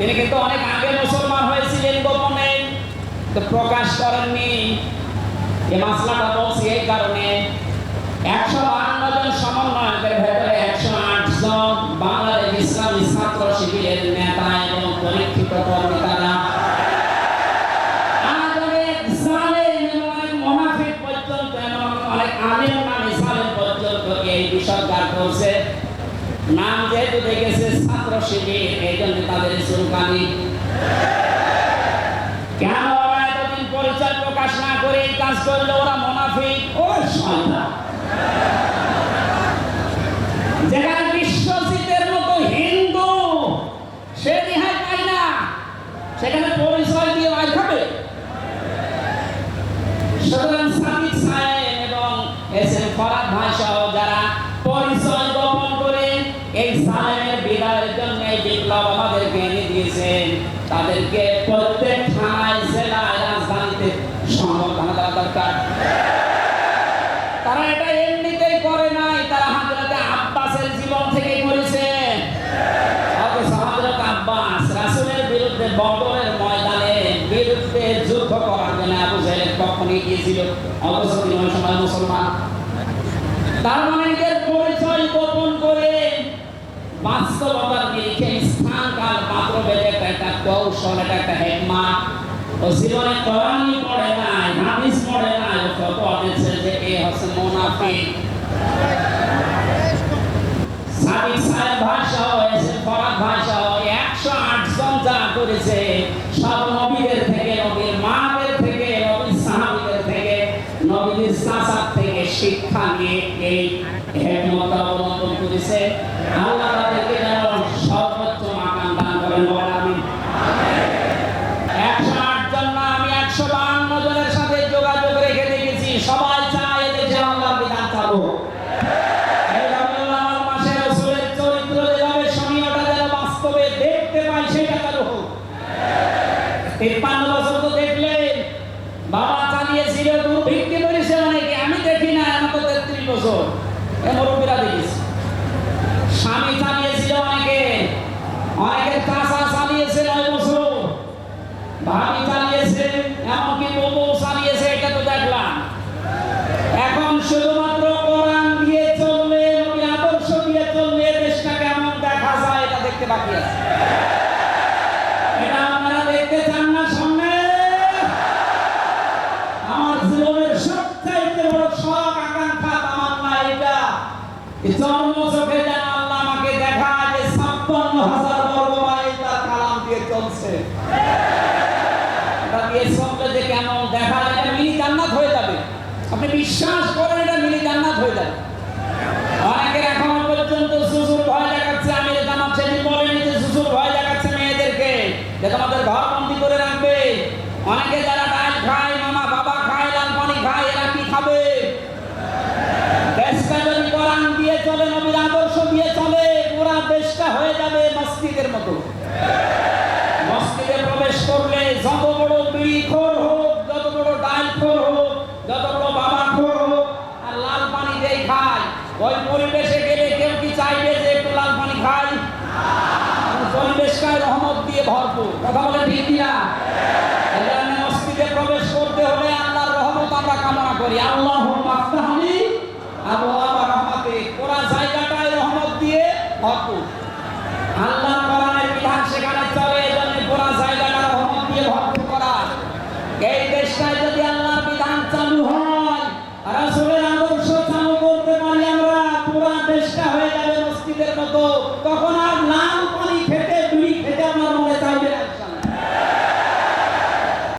তিনি কিন্তু অনেক আগে মুসলমান হয়েছিলেন গোপনে। তো প্রকাশ করেননি। এই মাসলাটা বলছি এই কারণে। একশো বাহান্ন জন সমন্বয়কের ভেতরে একশো আট জন বাংলাদেশ ইসলামী ছাত্র শিবিরের নেতা এবং পরীক্ষিত কর্মী তারা অনেক আলেম নামে পর্যন্ত এই বিষয়কার করছে। নাম যেহেতু দেখেছে, ছাত্র শিবির, এই জন্য তাদের চুলকানি কেন ওরা এতদিন পরিচয় প্রকাশ না করে এই কাজ করলে? ওরা মুনাফিক। ও শয়তান। যেখানে বিশ্বজিতের মতো হিন্দু, সে রেহাই পায় না। সেখানে পরিচয় দিয়ে মার খাবে সুতরাং সাদিক সাহেব এবং এস এম ফরাদ ভাই সহ বিপ্লব আমাদেরকে এনে দিয়েছেন। তাদেরকে প্রত্যেক থানায়, জেলায়, রাজধানীতে সংবর্ধনা দেওয়া দরকার। তারা এটা এমনিতেই করে নাই, তারা হাজরতে আব্বাসের জীবন থেকে করেছে। হযরত আব্বাস রাসূলের বিরুদ্ধে বদরের ময়দানে বিরুদ্ধে যুদ্ধ করার জন্য আবু পক্ষে গিয়েছিল। অথচ তিনি সময় মুসলমান। তার মানে পরিচয় গোপন করে বাস্তবতার নিরিখে স্থান কাল পাত্র একটা কৌশল এটা একটা হেকমা ও জীবনে কোরআনই পড়ে নাই, হাদিস পড়ে নাই ফতোয়া দিচ্ছে যে এ হচ্ছে মুনাফিক। সাদিক সাহেব ভাষা হয়েছে, ফরাদ ভাষা একশো আট জন যা করেছে, সব নবীদের থেকে, নবীর মাদের থেকে, নবীর সাহাবিদের থেকে, নবীদের চাচার থেকে শিক্ষা নিয়ে এই হেকমত অবলম্বন করেছে। আল্লাহ তাদেরকে যেন সর্বোচ্চ তিপ্পান্ন বছর তো দেখলেন। বাবা চালিয়েছিল দুর্ভিক্ষে করেছে অনেকে। আমি দেখি না আমার তো তেত্রিশ বছর। মুরব্বীরা দেখিস স্বামী চালিয়েছিল অনেকে। অনেকের চাষা চালিয়েছে নয় বছর। ভাবি চালিয়েছে, এমনকি বউ চালিয়েছে, এটা তো দেখলাম। এখন শুধুমাত্র কোরআন দিয়ে চললে আদর্শ দিয়ে চললে দেশটা কেমন দেখা যায়, এটা দেখতে বাকি আছে। যে কেমন দেখা মিনি জান্নাত হয়ে যাবে। আপনি বিশ্বাস করেন এটা মিনি জান্নাত হয়ে যাবে। অনেকের এখনও পর্যন্ত সুসুর ভয় দেখাচ্ছে আমি যে সুসুর ভয় দেখাচ্ছে মেয়েদেরকে, যে তোমাদের ঘর বন্দি করে রাখবে। অনেকে যারা ডাল খায়, মামা, বাবা খায়, লাল পানি খায়, এরা কি খাবে? দেশটা কোরআন দিয়ে চলে, নবীর আদর্শ দিয়ে চলে, পুরা দেশটা হয়ে যাবে মসজিদের মতো মসজিদে প্রবেশ করলে যত বড় বিড়ি খোর হোক, যত বড় ডাল হোক, যত বড় বাবা হোক, আর লাল পানি দিয়ে খায়, ওই পরিবেশে গেলে কেউ কি চাইবে যে একটু লাল পানি খাই? পরিবেশটাই রহমত দিয়ে ভরপুর। কথা বলে ঠিক না এই জন্য মসজিদে প্রবেশ করতে হলে আল্লাহর রহমত আমরা কামনা করি। আল্লাহ মাফতাহলি আবু আবা রহমতে পুরা জায়গাটাই রহমত দিয়ে ভরপুর। আল্লাহর ফেরেস্তা হয়ে যাবে মসজিদের মতো। তখন আর না